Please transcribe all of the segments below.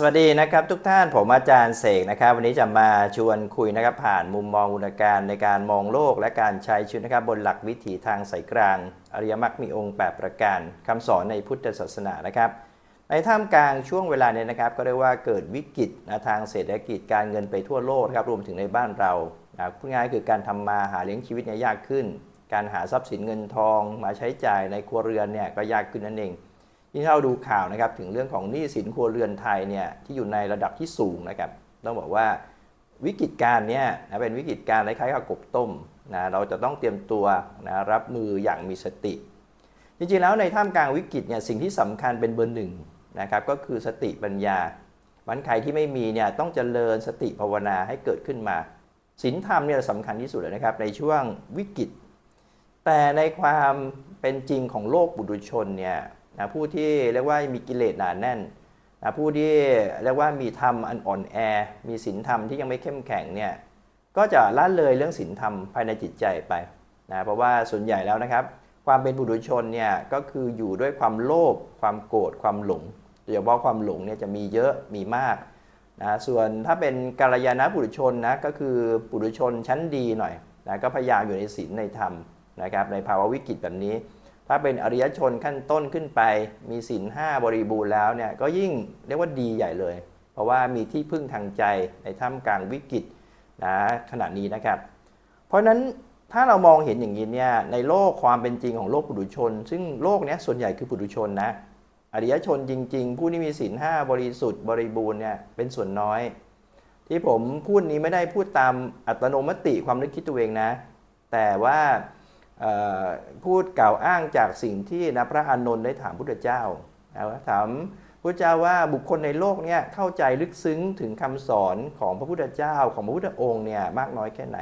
สวัสดีนะครับทุกท่านผมอาจารย์เสกนะครับ วันนี้จะมาชวนคุยนะครับผ่านมุมมองอุดการในการมองโลกและการใช้ชีวิตนะครับบนหลักวิถีทางสายกลาง อริยมรรคมีองค์ 8 ประการคำสอนในพุทธศาสนานะครับ ในท่ามกลางช่วงเวลาเนี้นะครับ ก็เรียกว่าเกิดวิกฤตนะทางเศรษฐกิจการเงินไปทั่วโลกครับรวมถึงในบ้านเรานะพูดง่ายคือการทำมาหาเลี้ยงชีวิตเนี่ยยากขึ้น การหาทรัพย์สินเงินทอง มาใช้จ่ายในครัวเรือนเนี่ยก็ยากขึ้นนั่นเอง ยิ่ถ้าเราดูข่าวนะครับถึงเรื่องของหนี้สินครัวเรือนไทยเนี่ยที่อยู่ในระดับที่สูงนะครับต้องบอกว่าวิกฤตการณ์เนี่ยนะเป็นวิกฤตการณ์คล้ายๆกับกบต้มนะเราจะต้องเตรียมตัวนะรับมืออย่างมีสติ จริงๆแล้วในท่ามกลางวิกฤตเนี่ยสิ่งที่สำคัญเป็นเบอร์หนึ่งนะครับก็คือสติปัญญามันใครที่ไม่มีเนี่ยต้องเจริญสติภาวนาให้เกิดขึ้นมาศีลธรรมเนี่ยสำคัญที่สุดเลยนะครับในช่วงวิกฤต แต่ในความเป็นจริงของโลกบุตุชนเนี่ย นะผู้ที่เรียกว่ามีกิเลสหนาแน่นนะผู้ที่เรียกว่ามีธรรมอันอ่อนแอ มีศีลธรรมที่ยังไม่เข้มแข็งเนี่ยก็จะละเลยเรื่องศีลธรรมภายในจิตใจไปนะเพราะว่าส่วนใหญ่แล้วนะครับ ความเป็นบุตุชนเนี่ยก็คืออยู่ด้วยความโลภความโกรธความหลงโดยเฉพาะความหลงเนี่ยจะมีเยอะมีมากนะส่วนถ้าเป็นกัลยาณบุตุชนนะก็คือบุตุชนชั้นดีหน่อยนะก็พยายามอยู่ในศีลในธรรมนะครับในภาวะวิกฤตแบบนี้ ถ้าเป็นอริยชนขั้นต้นขึ้นไป มีศีลห้าบริบูรณ์แล้วเนี่ยก็ยิ่งเรียกว่าดีใหญ่เลย เพราะว่ามีที่พึ่งทางใจในท่ามกลางวิกฤตนะขณะนี้นะครับ เพราะฉะนั้นถ้าเรามองเห็นอย่างนี้เนี่ยในโลกความเป็นจริงของโลกปุถุชน ซึ่งโลกนี้ส่วนใหญ่คือปุถุชนนะอริยชนจริง ๆ ผู้ที่มีศีลห้าบริสุทธิ์บริบูรณ์เนี่ยเป็นส่วนน้อย ที่ผมพูดนี้ไม่ได้พูดตามอัตโนมติความนึกคิดตัวเองนะ แต่ว่า พูดกล่าวอ้างจากสิ่งที่นะพระอานนท์ได้ถามพุทธเจ้านะว่าถามพระเจ้าว่าบุคคลในโลกเนี่ยเข้าใจลึกซึ้งถึงคำสอนของพระพุทธเจ้าของพระพุทธองค์เนี่ยมากน้อยแค่ไหน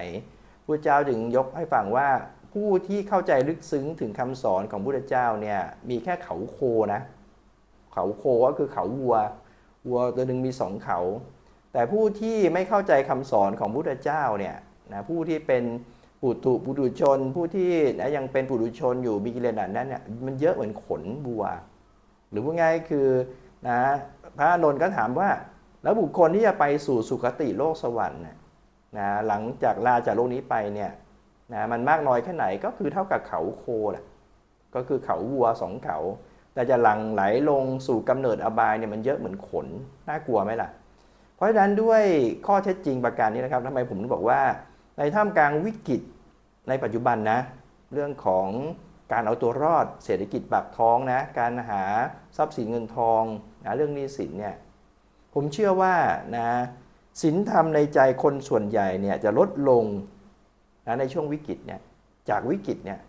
พระเจ้าจึงยกให้ฟังว่าผู้ที่เข้าใจลึกซึ้งถึงคำสอนของพระพุทธเจ้าเนี่ยมีแค่เขาโคนะ เขาโคก็คือเขาวัววัวตัวหนึ่งมีสองเขา แต่ผู้ที่ไม่เข้าใจคำสอนของพระพุทธเจ้าเนี่ยนะผู้ที่เป็น ปุถุปุถุชนผู้ที่นะยังเป็นปุถุชนอยู่มีกิเลสนั้นเนี่ยมันเยอะเหมือนขนวัว หรือว่าไงายคือนะพระนนท์ก็ถามว่า แล้วบุคคลที่จะไปสู่สุคติโลกสวรรค์เนี่ยนะหลังจากลาจากโลกนี้ไปเนี่ยนะมันมากน้อยแค่ไหนก็คือเท่ากับเขาโคแหละก็คือเขาวัวสองเขา แต่จะหลังไหลลงสู่กำเนิดอบายเนี่ยมันเยอะเหมือนขนน่ากลัวไหมล่ะ เพราะฉะนั้นด้วยข้อเท็จจริงประการนี้นะครับทำไมผมถึงบอกว่า ในท่ามกลางวิกฤตในปัจจุบันนะ เรื่องของการเอาตัวรอดเศรษฐกิจปากท้องนะ การหาทรัพย์สินเงินทองนะเรื่องนี้สินเนี่ยผมเชื่อว่านะสินธรรมในใจคนส่วนใหญ่เนี่ยจะลดลงนะในช่วงวิกฤตเนี่ยจากวิกฤตเนี่ย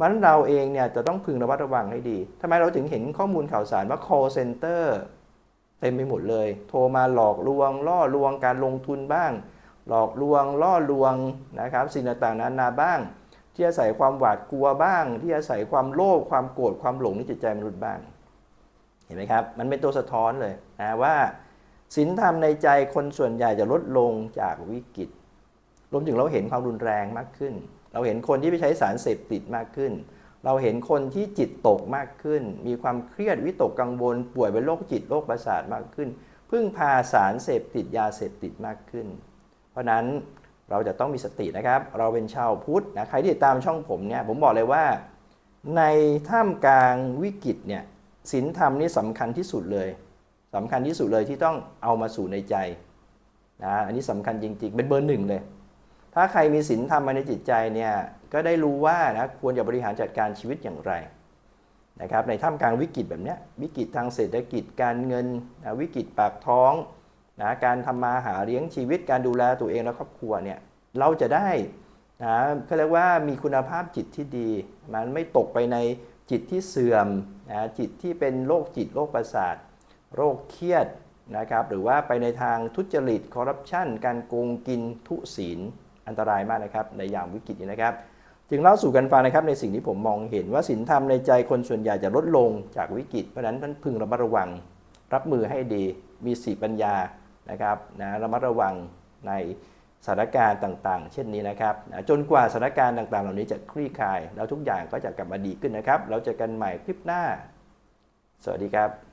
มันเราเองเนี่ยจะต้องพึงระมัดระวังให้ดีทำไมเราถึงเห็นข้อมูลข่าวสารว่า call center เต็มไปหมดเลย โทรมาหลอกลวงล่อลวงการลงทุนบ้าง หลอกลวงล่อลวงนะครับสิ่งต่างๆนานาบ้าง ที่อาศัยความหวาดกลัวบ้าง ที่อาศัยความโลภความโกรธความหลงในจิตใจมนุษย์บ้าง เห็นไหมครับ มันเป็นตัวสะท้อนเลยนะว่าศีลธรรมในใจคนส่วนใหญ่จะลดลงจากวิกฤตรวมถึงเราเห็นความรุนแรงมากขึ้น เราเห็นคนที่ไปใช้สารเสพติดมากขึ้น เราเห็นคนที่จิตตกมากขึ้น มีความเครียดวิตกกังวล ป่วยเป็นโรคจิตโรคประสาทมากขึ้น พึ่งพาสารเสพติดยาเสพติดมากขึ้น ราะนั้นเราจะต้องมีสตินะครับ เราเป็นชาวพุทธนะ ใครที่ติดตามช่องผมเนี่ย ผมบอกเลยว่า ในท่ามกลางวิกฤตเนี่ยศีลธรรมนี่สำคัญที่สุดเลยสำคัญที่สุดเลยที่ต้องเอามาสู่ในใจนะ อันนี้สำคัญจริงๆ เป็นเบอร์หนึ่งเลย ถ้าใครมีศีลธรรมมาในจิตใจเนี่ย ก็ได้รู้ว่านะควรจะบริหารจัดการชีวิตอย่างไรนะครับ ในท่ามกลางวิกฤตแบบนี้วิกฤตทางเศรษฐกิจการเงินนะวิกฤตปากท้อง นะการทำมาหาเลี้ยงชีวิตการดูแลตัวเองและครอบครัวเนี่ยเราจะได้นะเขาเรียกว่ามีคุณภาพจิตที่ดี มันไม่ตกไปในจิตที่เสื่อมนะจิตที่เป็นโรคจิตโรคประสาท โรคเครียดนะครับหรือว่าไปในทางทุจริตคอร์รัปชันการโกงกินทุศีลอันตรายมากนะครับในยามวิกฤตนี้นะครับ จึงเล่าสู่กันฟังนะครับในสิ่งที่ผมมองเห็นว่าศีลธรรมในใจคนส่วนใหญ่จะลดลงจากวิกฤตเพราะนั้นท่านพึงระมัดระวัง รับมือให้ดีมีสีปัญญา นะครับนะระมัดระวังในสถานการณ์ต่างๆ เช่นนี้นะครับนะจนกว่าสถานการณ์ต่างๆ เหล่านี้จะคลี่คลาย แล้วทุกอย่างก็จะกลับมาดีขึ้นนะครับ เราเจอกันใหม่คลิปหน้า สวัสดีครับ